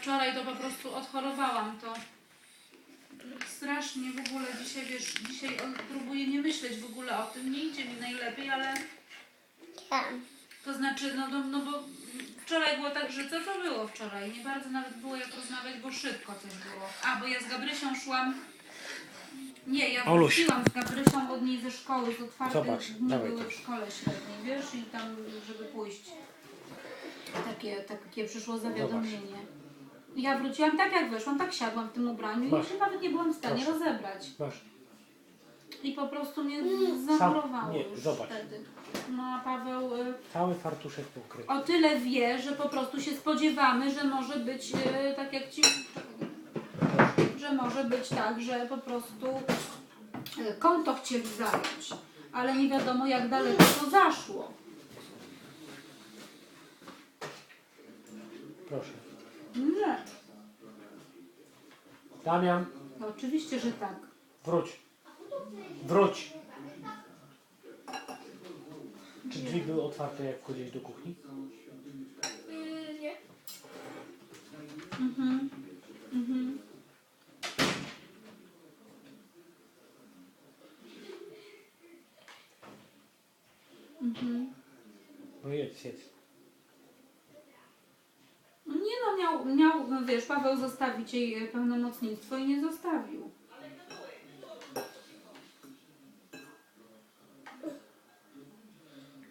wczoraj to po prostu odchorowałam to. Strasznie w ogóle dzisiaj, wiesz, dzisiaj próbuję nie myśleć w ogóle o tym, nie idzie mi najlepiej, ale Tam. to znaczy, no, no, no bo wczoraj było tak, że co to było wczoraj? Nie bardzo nawet było jak rozmawiać, bo szybko też było. A, bo ja z Gabrysią szłam... Nie, ja Oluś. wróciłam z Gabrysią od niej ze szkoły, z otwartych Zobacz, dni dawaj były to. w szkole średniej, wiesz, i tam, żeby pójść. Takie, takie przyszło zawiadomienie. I Ja wróciłam tak jak weszłam, tak siadłam w tym ubraniu Masz. i się nawet nie byłam w stanie Proszę. rozebrać. Masz. I po prostu mnie zamurowało nie, już zobacz. wtedy. No a Paweł y, Cały fartuszek pokryty. o tyle wie, że po prostu się spodziewamy, że może być y, tak jak ci... Że może być tak, że po prostu y, konto chcieli zająć. Ale nie wiadomo jak daleko to zaszło. Proszę. Nie. Damian, No, oczywiście, że tak. wróć. Wróć. Czy drzwi były otwarte jak wchodziłeś do kuchni? Mm, nie. Mhm. Mhm. Mhm. No jedz, jedz. No Nie no, miał, miał, no wiesz, Paweł zostawić jej e, pełnomocnictwo i nie zostawił.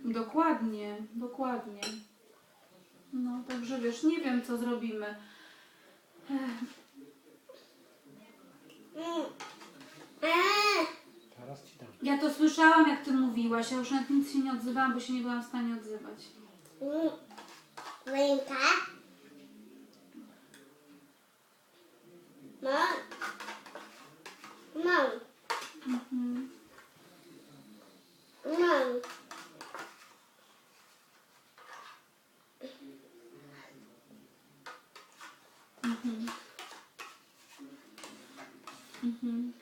Dokładnie, dokładnie. No, także wiesz, nie wiem co zrobimy. Zaraz ci dam. Ja to słyszałam jak ty mówiłaś, ja już nawet nic się nie odzywałam, bo się nie byłam w stanie odzywać. Mm. Ręka. Mam. Mam. Mhm. Mam. Mhm. Mhm.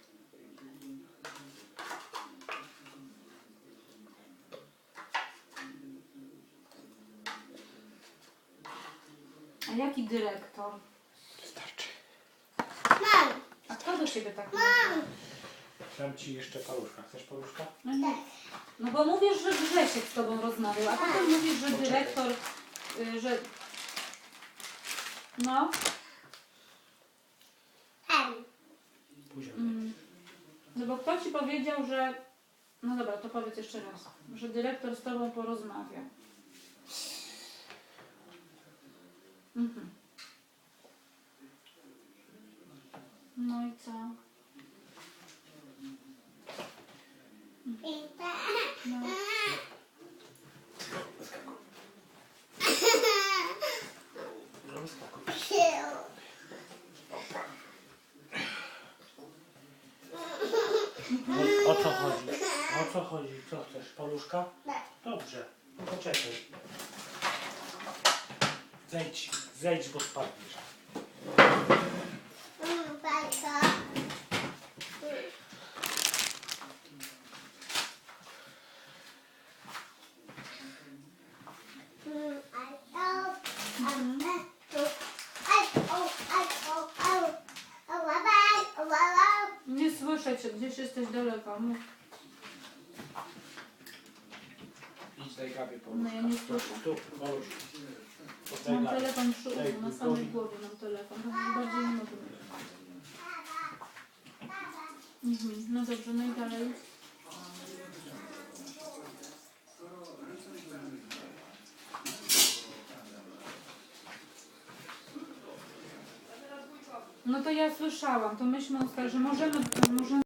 A jaki dyrektor? Kto do ciebie tak mówi? Mam. Dam ci jeszcze paluszka. Chcesz paluszka? No, nie. no bo mówisz, że Grzesiek z tobą rozmawiał, a potem mówisz, że Poczekaj. dyrektor, y, że... No. Później. Mm. No bo kto ci powiedział, że... No dobra, to powiedz jeszcze raz. Że dyrektor z tobą porozmawia. Mhm. No i co? No. No. O, o co chodzi? O co chodzi? Co chcesz? Paluszka? Tak. Dobrze. No Poczekaj. Zejdź, zejdź, bo spadniesz. Cię, gdzieś jesteś daleko. Mów. Idź daj Gabi No ja nie słyszę. Tu, połóż. Daj Mam Gabi. telefon przy Ej, uchu, na samej głowie mam telefon. To bardziej nie mogę mieć. Mhm. No dobrze, no i dalej. No to ja słyszałam, to myśmy ustalili, że możemy, możemy